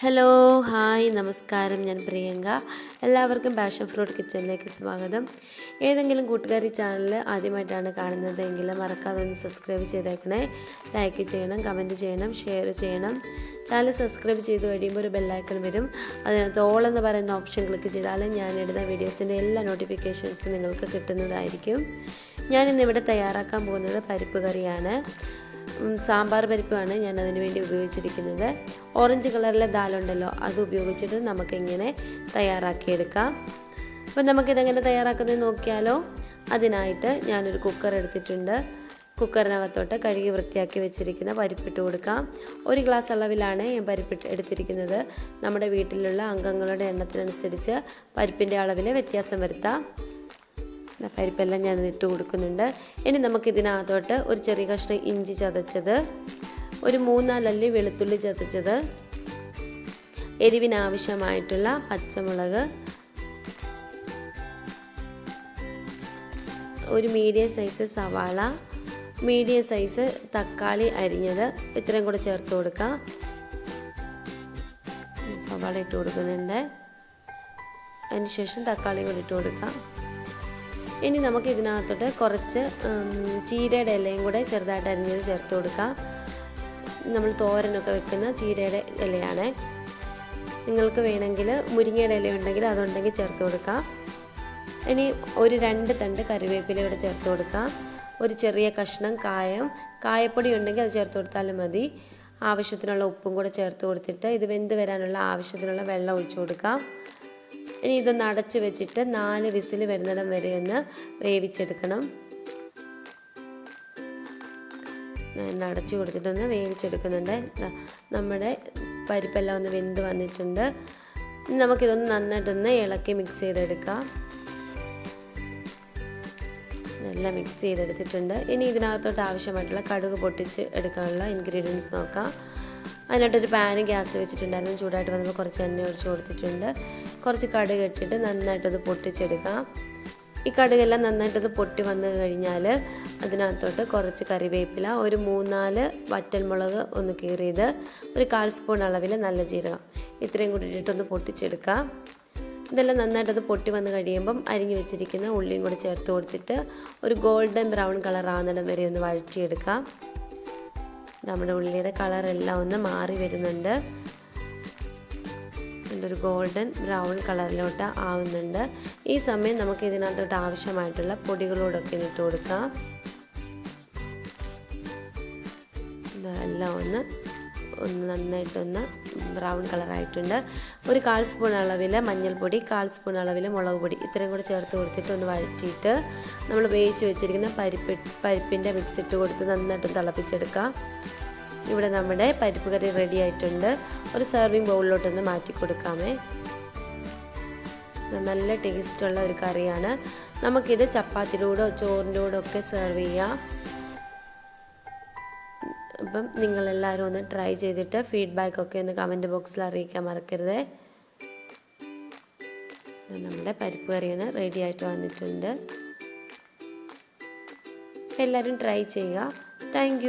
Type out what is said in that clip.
Hello hi നമസ്കാരം ഞാൻ പ്രിയങ്ക. എല്ലാവർക്കും പാഷൻ ഫ്രൂട്ട് കിച്ചണിലേക്ക് സ്വാഗതം. ഏതെങ്കിലും കൂട്ടുകാരി ചാനൽ ആദ്യമായിട്ടാണ് കാണുന്നതെങ്കിൽ മറക്കാതെ ഒന്ന് സബ്സ്ക്രൈബ് ചെയ്തേക്കണേ. ലൈക്ക് ചെയ്യണം കമന്റ് ചെയ്യണം ഷെയർ ചെയ്യണം. ചാനൽ സബ്സ്ക്രൈബ് ചെയ്ത് കഴിയുമ്പോൾ ഒരു ബെല്ലൈക്കൺ വരും. അതിനകത്ത് ഓൾ എന്ന് പറയുന്ന ഓപ്ഷൻ ക്ലിക്ക് ചെയ്താൽ ഞാൻ ഇടുന്ന വീഡിയോസിന്റെ എല്ലാ നോട്ടിഫിക്കേഷൻസും നിങ്ങൾക്ക് കിട്ടുന്നതായിരിക്കും. ഞാനിന്നിവിടെ തയ്യാറാക്കാൻ പോകുന്നത് പരിപ്പ് കറിയാണ്. സാമ്പാർ പരിപ്പാണ് ഞാൻ അതിന് വേണ്ടി ഉപയോഗിച്ചിരിക്കുന്നത്. ഓറഞ്ച് കളറിലെ ദാലുണ്ടല്ലോ അത് ഉപയോഗിച്ചിട്ട് നമുക്കിങ്ങനെ തയ്യാറാക്കിയെടുക്കാം. അപ്പോൾ നമുക്കിതെങ്ങനെ തയ്യാറാക്കുന്നത് നോക്കിയാലോ? അതിനായിട്ട് ഞാനൊരു കുക്കർ എടുത്തിട്ടുണ്ട്. കുക്കറിനകത്തോട്ട് കഴുകി വൃത്തിയാക്കി വെച്ചിരിക്കുന്ന പരിപ്പിട്ട് കൊടുക്കാം. ഒരു ഗ്ലാസ് അളവിലാണ് ഞാൻ പരിപ്പിട്ട് എടുത്തിരിക്കുന്നത്. നമ്മുടെ വീട്ടിലുള്ള അംഗങ്ങളുടെ എണ്ണത്തിനനുസരിച്ച് പരിപ്പിന്റെ അളവിൽ വ്യത്യാസം വരുത്താം. പരിപ്പെല്ലാം ഞാൻ ഇട്ട് കൊടുക്കുന്നുണ്ട്. ഇനി നമുക്ക് ഇതിനകത്തോട്ട് ഒരു ചെറിയ കഷ്ണം ഇഞ്ചി ചതച്ചത് ഒരു മൂന്നാലല്ലി വെളുത്തുള്ളി ചതച്ചത് എരിവിനാവശ്യമായിട്ടുള്ള പച്ചമുളക് ഒരു മീഡിയം സൈസ് സവാള മീഡിയം സൈസ് തക്കാളി അരിഞ്ഞത് ഇത്രയും കൂടെ ചേർത്ത് കൊടുക്കാം. സവാള ഇട്ട് കൊടുക്കുന്നുണ്ട്. അതിന് ശേഷം തക്കാളിയും കൂടി ഇട്ട് കൊടുക്കാം. ഇനി നമുക്ക് ഇതിനകത്തോട്ട് കുറച്ച് ചീരയുടെ ഇലയും കൂടെ ചെറുതായിട്ട് അരിഞ്ഞത് ചേർത്ത് കൊടുക്കാം. നമ്മൾ തോരനൊക്കെ വെക്കുന്ന ചീരയുടെ ഇലയാണ്. നിങ്ങൾക്ക് വേണമെങ്കിൽ മുരിങ്ങയുടെ ഇല ഉണ്ടെങ്കിൽ അതുണ്ടെങ്കിൽ ചേർത്ത് കൊടുക്കാം. ഇനി ഒരു രണ്ട് തണ്ട് കറിവേപ്പില കൂടെ ചേർത്ത് കൊടുക്കാം. ഒരു ചെറിയ കഷ്ണം കായം. കായപ്പൊടി ഉണ്ടെങ്കിൽ അത് ചേർത്ത് കൊടുത്താലും മതി. ആവശ്യത്തിനുള്ള ഉപ്പും കൂടെ ചേർത്ത് കൊടുത്തിട്ട് ഇത് വെന്ത് വരാനുള്ള ആവശ്യത്തിനുള്ള വെള്ളം ഒഴിച്ചു കൊടുക്കാം. ഇനി ഇതൊന്ന് അടച്ച് വെച്ചിട്ട് നാല് വിസിൽ വരുന്നിടം വരെ ഒന്ന് വേവിച്ചെടുക്കണം. ഞാൻ അടച്ചു കൊടുത്തിട്ടൊന്ന് വേവിച്ചെടുക്കുന്നുണ്ട്. നമ്മുടെ പരിപ്പെല്ലാം ഒന്ന് വെന്ത് വന്നിട്ടുണ്ട്. നമുക്കിതൊന്ന് നന്നായിട്ടൊന്ന് ഇളക്കി മിക്സ് ചെയ്തെടുക്കാം. എല്ലാം മിക്സ് ചെയ്തെടുത്തിട്ടുണ്ട്. ഇനി ഇതിനകത്തോട്ട് ആവശ്യമായിട്ടുള്ള കടുക് പൊട്ടിച്ച് എടുക്കാനുള്ള ഇൻഗ്രീഡിയൻസ് നോക്കാം. അതിനായിട്ടൊരു പാന് ഗ്യാസ് വെച്ചിട്ടുണ്ടായിരുന്നു. ചൂടായിട്ട് വന്നപ്പോൾ കുറച്ച് എണ്ണ ഒഴിച്ച് കൊടുത്തിട്ടുണ്ട്. കുറച്ച് കടുക് ഇട്ടിട്ട് നന്നായിട്ടത് പൊട്ടിച്ചെടുക്കാം. ഈ കടുകെല്ലാം നന്നായിട്ടത് പൊട്ടി വന്നു കഴിഞ്ഞാൽ അതിനകത്തോട്ട് കുറച്ച് കറിവേപ്പില ഒരു മൂന്നാൽ വറ്റൽമുളക് ഒന്ന് കീറിയത് ഒരു കാൽ സ്പൂൺ അളവിൽ നല്ല ജീരകം. ഇത്രയും കൂടി ഇട്ടിട്ടൊന്ന് പൊട്ടിച്ചെടുക്കാം. ഇതെല്ലാം നന്നായിട്ടത് പൊട്ടി വന്ന് കഴിയുമ്പം അരിഞ്ഞു വെച്ചിരിക്കുന്ന ഉള്ളിയും കൂടി ചേർത്ത് കൊടുത്തിട്ട് ഒരു ഗോൾഡൻ ബ്രൗൺ കളർ ആവുന്നിടം വരെ ഒന്ന് വഴറ്റിയെടുക്കാം. നമ്മുടെ ഉള്ളിയുടെ കളറെല്ലാം ഒന്ന് മാറി വരുന്നുണ്ട്. ഒരു ഗോൾഡൻ ബ്രൗൺ കളറിലോട്ട് ആവുന്നുണ്ട്. ഈ സമയം നമുക്ക് ഇതിനകത്തോട്ട് ആവശ്യമായിട്ടുള്ള പൊടികളോടൊക്കെ ഇട്ട് കൊടുക്കാം. എല്ലാം ഒന്ന് ഒന്ന് നന്നായിട്ടൊന്ന് ബ്രൗൺ കളറായിട്ടുണ്ട് ഒരു കാൽ സ്പൂൺ അളവിൽ മഞ്ഞൾപ്പൊടി കാൽ സ്പൂൺ അളവിൽ മുളക് പൊടി ഇത്രയും കൂടി ചേർത്ത് കൊടുത്തിട്ട് ഒന്ന് വഴറ്റിയിട്ട് നമ്മൾ വേവിച്ച് വെച്ചിരിക്കുന്ന പരിപ്പ് പരിപ്പിന്റെ മിക്സ് ഇട്ട് കൊടുത്ത് നന്നായിട്ട് തിളപ്പിച്ചെടുക്കാം. ഇവിടെ നമ്മുടെ പരിപ്പ് കറി റെഡി ആയിട്ടുണ്ട്. ഒരു സെർവിങ് ബൗളിലോട്ടൊന്ന് മാറ്റി കൊടുക്കാമേ. നല്ല ടേസ്റ്റുള്ള ഒരു കറിയാണ്. നമുക്കിത് ചപ്പാത്തിയുടെ കൂടെ ചോറിന്റെ കൂടെ ഒക്കെ സെർവ് ചെയ്യാം. അപ്പം നിങ്ങളെല്ലാവരും ഒന്ന് ട്രൈ ചെയ്തിട്ട് ഫീഡ്ബാക്ക് ഒക്കെ ഒന്ന് കമന്റ് ബോക്സിൽ അറിയിക്കാൻ മറക്കരുത്. നമ്മുടെ പരിപ്പ് കറി ഒന്ന് റെഡി ആയിട്ട് വന്നിട്ടുണ്ട്. എല്ലാവരും ട്രൈ ചെയ്യുക. താങ്ക്